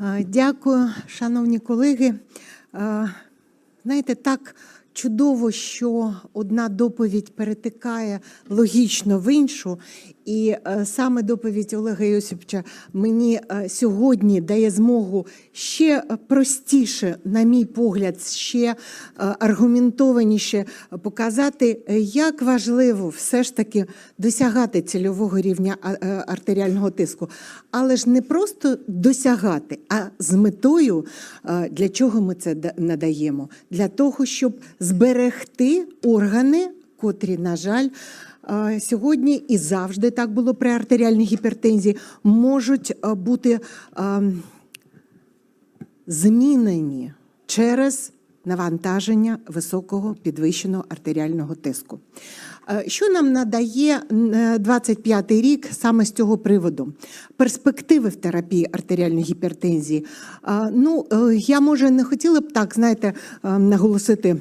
Е, Дякую, шановні колеги. Е, Знаєте, так чудово, що одна доповідь перетикає логічно в іншу. І е, саме доповідь Олега Йосиповича мені е, сьогодні дає змогу ще простіше, на мій погляд, ще е, аргументованіше показати, як важливо все ж таки досягати цільового рівня артеріального тиску. Але ж не просто досягати, а з метою, для чого ми це надаємо? Для того, щоб зберегти органи, котрі, на жаль, е, сьогодні і завжди так було при артеріальній гіпертензії, можуть е, бути ем, змінені через навантаження високого підвищеного артеріального тиску. Е, Що нам надає 25-й рік саме з цього приводу? Перспективи в терапії артеріальної гіпертензії. Е, Ну, е, я може не хотіла б так, знаєте, е, наголосити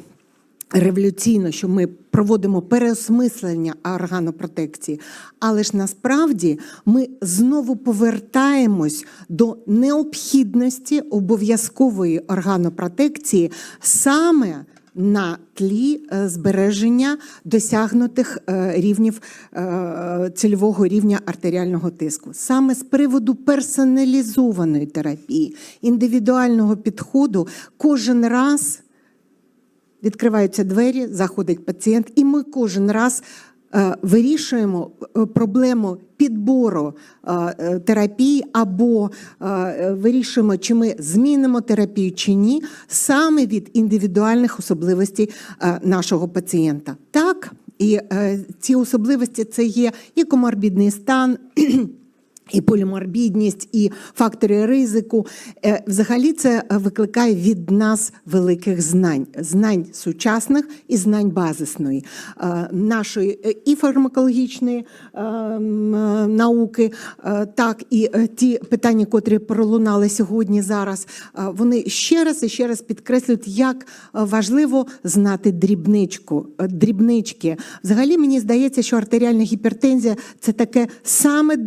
революційно, що ми проводимо переосмислення органопротекції, але ж насправді ми знову повертаємось до необхідності обов'язкової органопротекції саме на тлі е, збереження досягнутих е, рівнів е, цільового рівня артеріального тиску. Саме з приводу персоналізованої терапії, індивідуального підходу, кожен раз відкриваються двері, заходить пацієнт, і ми кожен раз е, вирішуємо е, проблему підбору е, терапії або вирішуємо, чи ми змінимо терапію чи ні, саме від індивідуальних особливостей нашого пацієнта. Так, і ці особливості це є і коморбідний стан. І поліморбідність, і фактори ризику. Е, Взагалі це викликає від нас великих знань, знань сучасних і знань базисної е, нашої е, і фармакологічної науки, так і ті питання, котрі пролунали сьогодні зараз. Вони ще раз і ще раз підкреслюють, як важливо знати дрібничку, дрібнички. Взагалі мені здається, що артеріальна гіпертензія це таке саме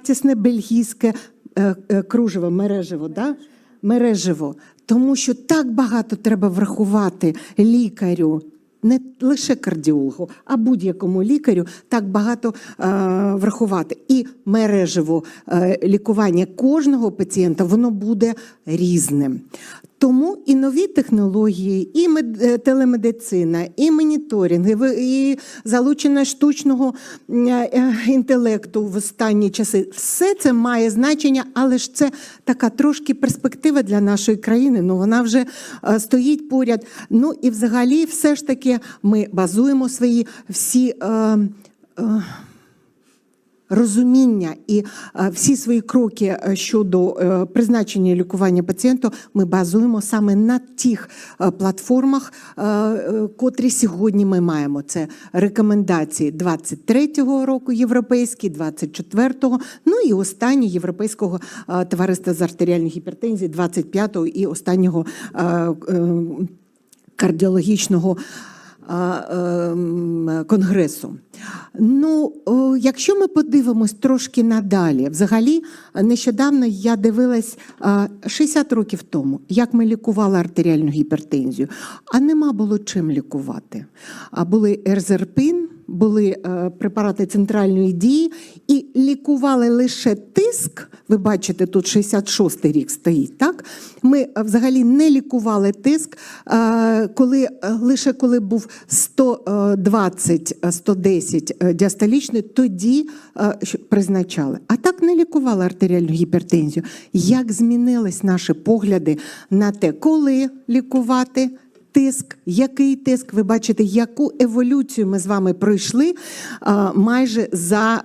дороговартісне бельгійське е, е, кружево, мережево, да? мережево. Тому що так багато треба врахувати лікарю. Не лише кардіологу, а будь-якому лікарю так багато е, врахувати. І мережево е, лікування кожного пацієнта воно буде різним. Тому і нові технології, і е, телемедицина, і моніторинги, ви- і залучення штучного е, інтелекту в останні часи. Все це має значення, але ж це така трошки перспектива для нашої країни. Ну вона вже е, стоїть поряд. Ну і взагалі, все ж таки, ми базуємо свої всі. Е, е, розуміння і е, всі свої кроки е, щодо е, призначення лікування пацієнту ми базуємо саме на тих платформах, котрі сьогодні ми маємо. Це рекомендації 23-го року європейські, 24-го, ну і останні європейського товариства з артеріальної гіпертензії, 25-го і останнього кардіологічного конгресу. Ну, якщо ми подивимось трошки надалі, взагалі, нещодавно я дивилась а, 60 років тому, як ми лікували артеріальну гіпертензію, а нема було чим лікувати. А були ерзерпин, були е, препарати центральної дії і лікували лише тиск. Ви бачите, тут 66-й рік стоїть. Так ми е, взагалі не лікували тиск, е, коли е, лише коли був 120, е, 110 е, діастолічний, тоді призначали. А так не лікували артеріальну гіпертензію. Як змінились наші погляди на те, коли лікувати? Тиск, який тиск? Ви бачите, яку еволюцію ми з вами пройшли майже за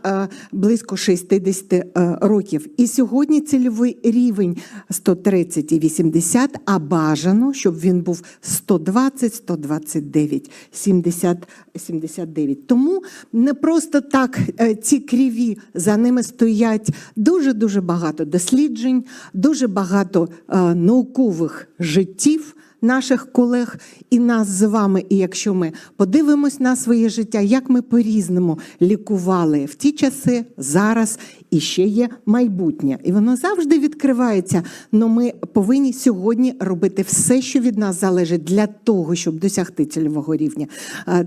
близько 60 е, років. І сьогодні цільовий рівень 130 і 80, а бажано, щоб він був 120, 129, 70, 79. Тому не просто так е, ці кріві, за ними стоять дуже-дуже багато досліджень, дуже багато е, наукових життів наших колег і нас з вами. І якщо ми подивимось на своє життя, як ми по-різному лікували в ті часи, зараз, і ще є майбутнє. І воно завжди відкривається. Но ми повинні сьогодні робити все, що від нас залежить для того, щоб досягти цільового рівня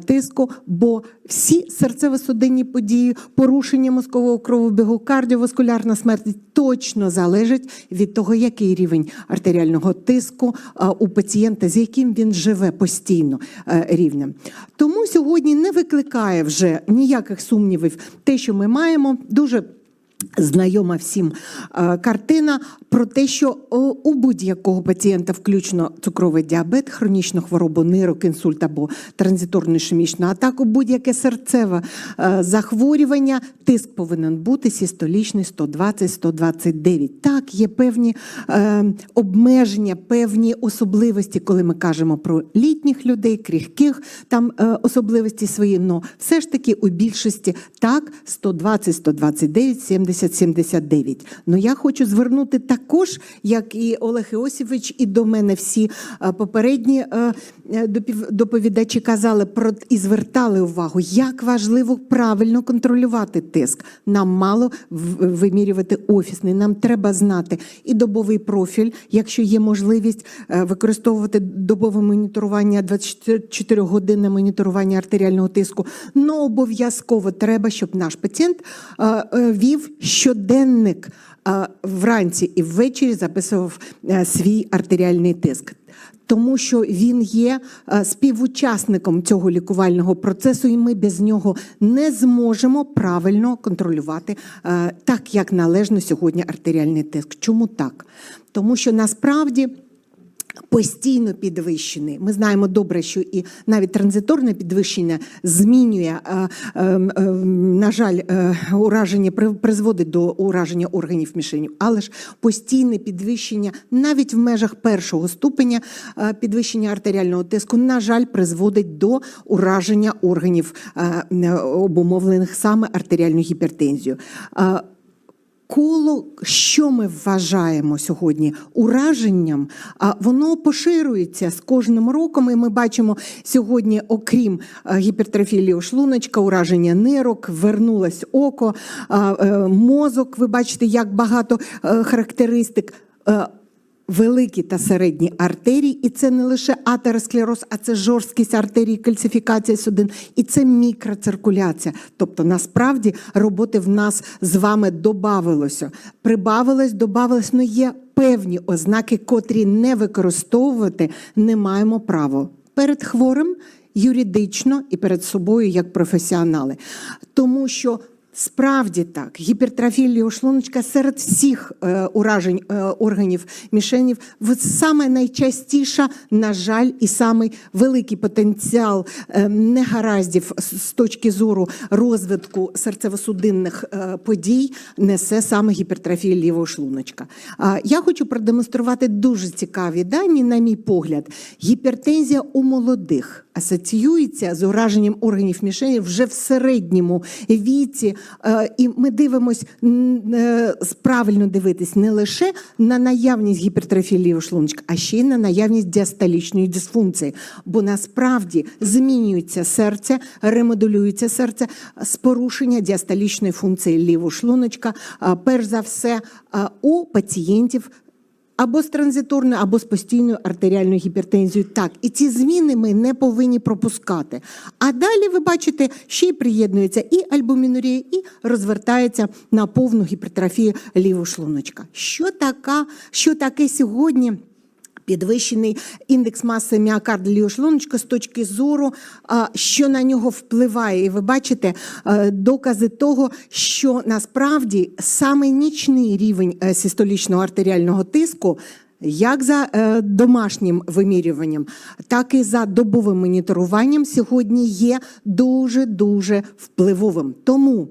тиску. Бо всі серцево-судинні події, порушення мозкового кровобігу, кардіоваскулярна смертність точно залежать від того, який рівень артеріального тиску у пацієнта, з яким він живе постійно е, рівнем. Тому сьогодні не викликає вже ніяких сумнівів те, що ми маємо дуже. Знайома всім е, картина про те, що о, у будь-якого пацієнта, включно цукровий діабет, хронічну хворобу, нирок, інсульт або транзиторну ішемічну атаку, будь-яке серцеве е, захворювання, тиск повинен бути систолічний 120-129. Так, є певні е, обмеження, певні особливості, коли ми кажемо про літніх людей, крихких там е, особливості свої. Но все ж таки у більшості так 120, 129, 70, 79. Ну я хочу звернути також, як і Олег Іосифович, і до мене всі е, попередні е, е, доповідачі казали про і звертали увагу, як важливо правильно контролювати тиск. Нам мало вимірювати офісний. Нам треба знати і добовий профіль, якщо є можливість використовувати добове моніторування, 24 годинне моніторування артеріального тиску. Ну обов'язково треба, щоб наш пацієнт вів щоденник вранці і ввечері записував е, свій артеріальний тиск. Тому що він є е, співучасником цього лікувального процесу, і ми без нього не зможемо правильно контролювати е, так, як належно сьогодні артеріальний тиск. Чому так? Тому що насправді. Постійно підвищений. Ми знаємо добре, що і навіть транзиторне підвищення змінює, е, е, е, на жаль, ураження призводить до ураження органів мішенів, але ж постійне підвищення навіть в межах першого ступеня підвищення артеріального тиску, на жаль, призводить до ураження органів, обумовлених саме артеріальною гіпертензією. Коло, що ми вважаємо сьогодні ураженням, воно поширюється з кожним роком. І ми бачимо сьогодні, окрім е, гіпертрофії шлуночка, ураження нирок, вернулось око, е, мозок. Ви бачите, як багато е, характеристик. Великі та середні артерії, і це не лише атеросклероз, а це жорсткість артерії, кальцифікація судин, і це мікроциркуляція. Тобто, насправді роботи в нас з вами добавилося. Прибавилось, добавилось, але є певні ознаки, котрі не використовувати не маємо права перед хворим юридично і перед собою як професіонали. Тому що Справді так, гіпертрофія шлуночка серед всіх е, уражень е, органів мішенів саме найчастіша, на жаль, і самий великий потенціал е, негараздів з, точки зору розвитку серцево-судинних е, подій несе саме гіпертрофія лівого шлуночка. А я хочу продемонструвати дуже цікаві дані, на мій погляд. Гіпертензія у молодих асоціюється з ураженням органів мішені вже в середньому віці. Е, І ми дивимось е, правильно дивитись не лише на наявність гіпертрофії лівого шлуночка, а ще й на наявність діастолічної дисфункції. Бо насправді змінюється серце, ремодулюється серце з порушення діастолічної функції лівого шлуночка, перш за все у пацієнтів або з транзиторною, або з постійною артеріальною гіпертензією. Так, і ці зміни ми не повинні пропускати. А далі ви бачите, ще й приєднується і альбумінурія, і розвертається на повну гіпертрофію лівого шлуночка. Що така, що таке сьогодні? Підвищений індекс маси міокарда шлуночка з точки зору, що на нього впливає. І ви бачите докази того, що насправді саме нічний рівень е, систолічного артеріального тиску. Як за е, домашнім вимірюванням, так і за добовим моніторуванням сьогодні є дуже дуже впливовим. Тому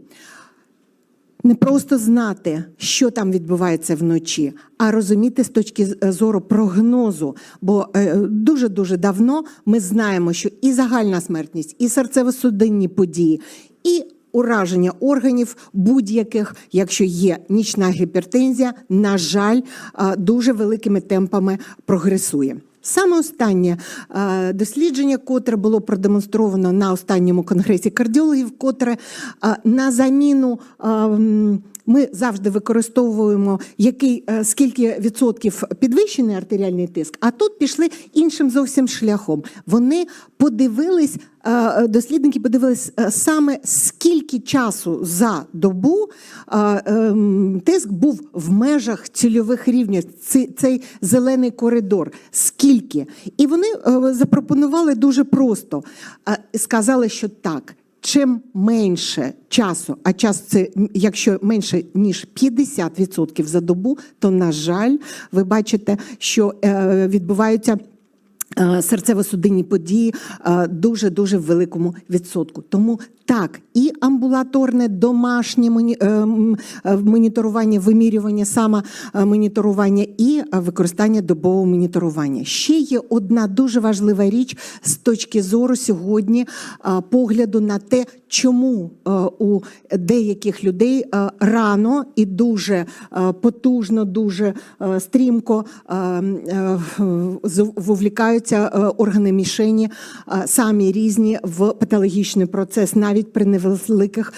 не просто знати, що там відбувається вночі, а розуміти з точки зору прогнозу. Бо дуже дуже давно ми знаємо, що і загальна смертність, і серцево-судинні події, і ураження органів будь-яких, якщо є нічна гіпертензія, на жаль, е, дуже великими темпами прогресує. Саме останнє дослідження, котре було продемонстровано на останньому конгресі кардіологів, котре на заміну ми завжди використовуємо який е, скільки відсотків підвищений артеріальний тиск, а тут пішли іншим зовсім шляхом. Вони подивились. е, Дослідники подивились е, саме скільки часу за добу ем, тиск був в межах цільових рівнів, цей, зелений коридор. Скільки? І вони запропонували дуже просто. Сказали, що так. Чим менше часу, а час це якщо менше ніж 50% за добу, то на жаль, ви бачите, що е, відбуваються. Е, Серцево-судинні події дуже дуже в великому відсотку. Тому так, і амбулаторне домашнє е, е, моніторування, вимірювання, саме е, моніторування і е, використання добового моніторування. Ще є одна дуже важлива річ з точки зору сьогодні е, погляду на те, чому е, у деяких людей е, рано і дуже е, потужно, дуже стрімко вовлікаються органи мішені самі різні в патологічний процес, навіть при невеликих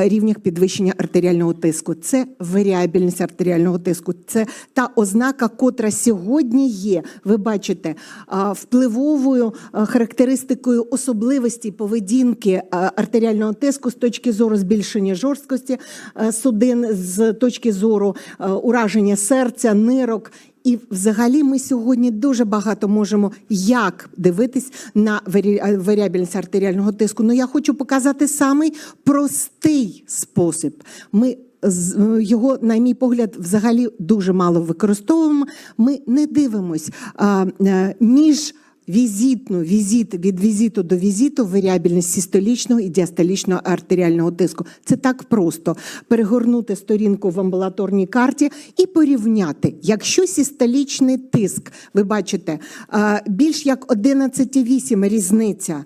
рівнях підвищення артеріального тиску. Це варіабельність артеріального тиску. Це та ознака, котра сьогодні є. Ви бачите впливовою характеристикою особливості поведінки е, артеріального тиску з точки зору збільшення жорсткості е, судин, з точки зору е, ураження серця, нирок. І взагалі ми сьогодні дуже багато можемо як дивитись на е, варіабельність артеріального тиску. Ну я хочу показати самий простий спосіб. Ми його, на мій погляд, взагалі дуже мало використовуємо. Ми не дивимось а, між. Візитну, візит від візиту до візиту, варіабельність систолічного і діастолічного артеріального тиску. Це так просто перегорнути сторінку в амбулаторній карті і порівняти. Якщо систолічний тиск, ви бачите, більш як 11,8 різниця.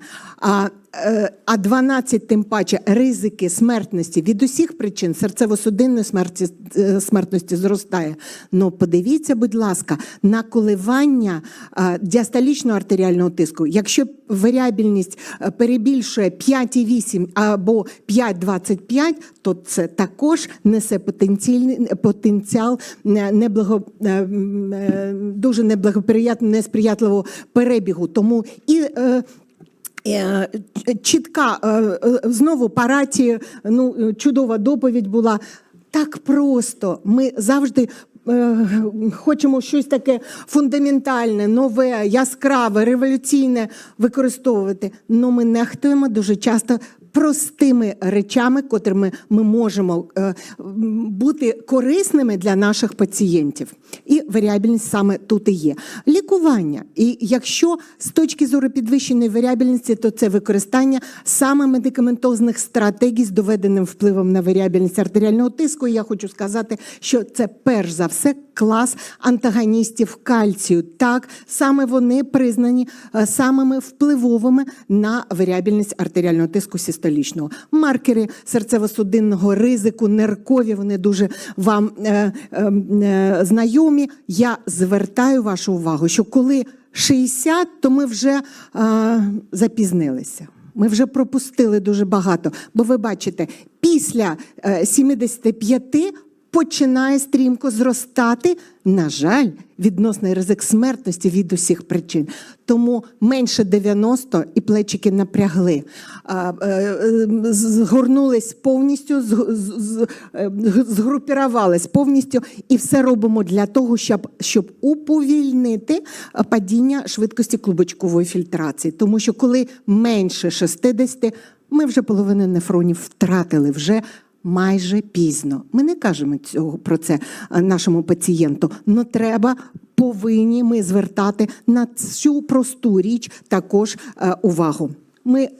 А е, 12 тим паче ризики смертності від усіх причин серцево-судинної смерті, е, смертності зростає. Ну подивіться, будь ласка, на коливання е, діастолічного артеріального тиску. Якщо варіабельність е, перебільшує 5,8 або 5,25, то це також несе потенціал неблаго, дуже неблагоприятного, несприятливого перебігу. Тому і чітка е, е, знову параті, ну е, чудова доповідь була. Так просто ми завжди. Е, Хочемо щось таке фундаментальне, нове, яскраве, революційне використовувати. але ми нехтуємо дуже часто простими речами, котрими ми можемо е, бути корисними для наших пацієнтів. І варіабельність саме тут і є. Лікування. І якщо з точки зору підвищеної варіабельності, то це використання саме медикаментозних стратегій з доведеним впливом на варіабельність артеріального тиску. І я хочу сказати, що це перш за все клас антагоністів кальцію. Так, саме вони признані е, самими впливовими на варіабельність артеріального тиску систолічного. Маркери серцево-судинного ризику, неркові, вони дуже вам е, е, е, знайомі. Я звертаю вашу увагу, що коли 60, то ми вже е, запізнилися. Ми вже пропустили дуже багато. Бо ви бачите, після е, 75 починає стрімко зростати, на жаль, відносний ризик смертності від усіх причин. Тому менше 90 і плечики напрягли, е, е, згорнулись повністю, е, згрупірувались повністю, і все робимо для того, щоб, щоб уповільнити падіння швидкості клубочкової фільтрації. Тому що коли менше 60, ми вже половину нефронів втратили вже майже пізно. Ми не кажемо цього про це е, нашому пацієнту. але треба. Повинні ми звертати на цю просту річ також е, увагу. Ми е,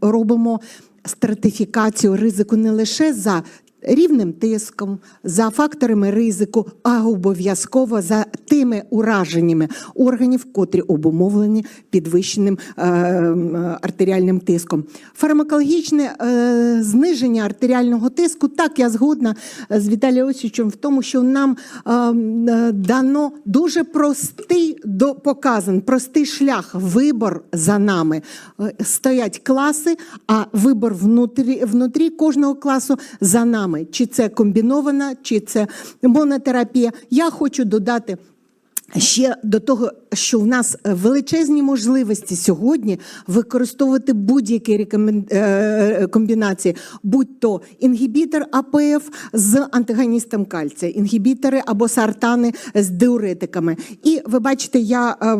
робимо стратифікацію ризику не лише за рівнем тиском, за факторами ризику, а обов'язково за тими ураженнями органів, котрі обумовлені підвищеним е, артеріальним тиском. Фармакологічне е, зниження артеріального тиску, так я згодна з Віталієм Осічем в тому, що нам е, е, дано дуже простий показан, простий шлях, вибор за нами. Е, Стоять класи, а вибор внутрі, внутрі кожного класу за нами. Саме, чи це комбінована, чи це монотерапія. Я хочу додати. Ще до того, що в нас величезні можливості сьогодні використовувати будь-які рекомен- е, комбінації, будь то інгібітор АПФ з антагоністом кальція, інгібітори або сартани з диуретиками. І ви бачите, я е,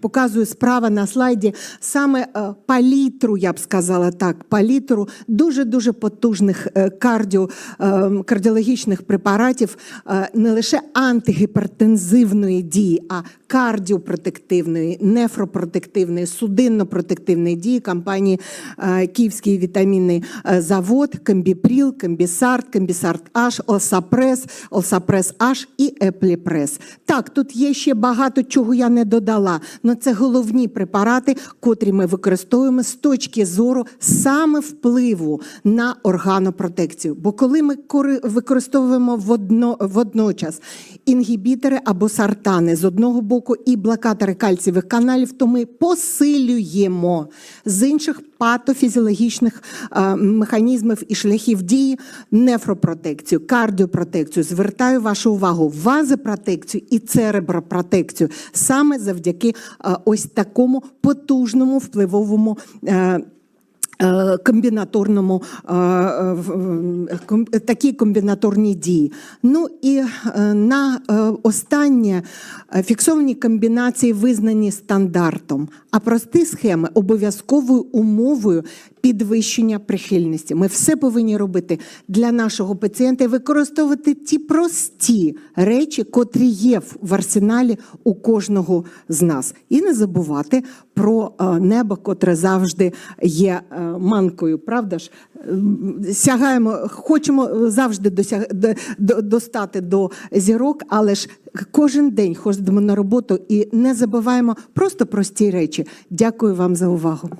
показую справа на слайді саме е, палітру, я б сказала так, палітру дуже дуже потужних е, кардіо, е, кардіологічних препаратів, е, не лише антигіпертензивної дії, а кардіопротективної, нефропротективної, судинно-протективної дії компанії е, Київський вітамінний е, завод, Комбіпріл, Комбісарт, Комбісарт H, Олсапрес, Олсапрес H і Епліпрес. Так, тут є ще багато чого я не додала, але це головні препарати, котрі ми використовуємо з точки зору саме впливу на органопротекцію. Бо коли ми використовуємо водно, водночас інгібітори або сартани з одного боку і блокатори кальцієвих каналів, то ми посилюємо з інших патофізіологічних е, механізмів і шляхів дії нефропротекцію, кардіопротекцію. Звертаю вашу увагу вазопротекцію і церебропротекцію саме завдяки е, ось такому потужному впливовому. Е, Комбінаторному е, е, такі комбінаторні дії. Ну і на останнє фіксовані комбінації визнані стандартом, а прості схеми обов'язковою умовою підвищення прихильності. Ми все повинні робити для нашого пацієнта і використовувати ті прості речі, котрі є в арсеналі у кожного з нас. І не забувати про е, небо, котре завжди є е, манкою. Правда ж? Сягаємо, хочемо завжди досяг, до- до- достати до зірок, але ж кожен день ходимо на роботу і не забуваємо просто прості речі. Дякую вам за увагу.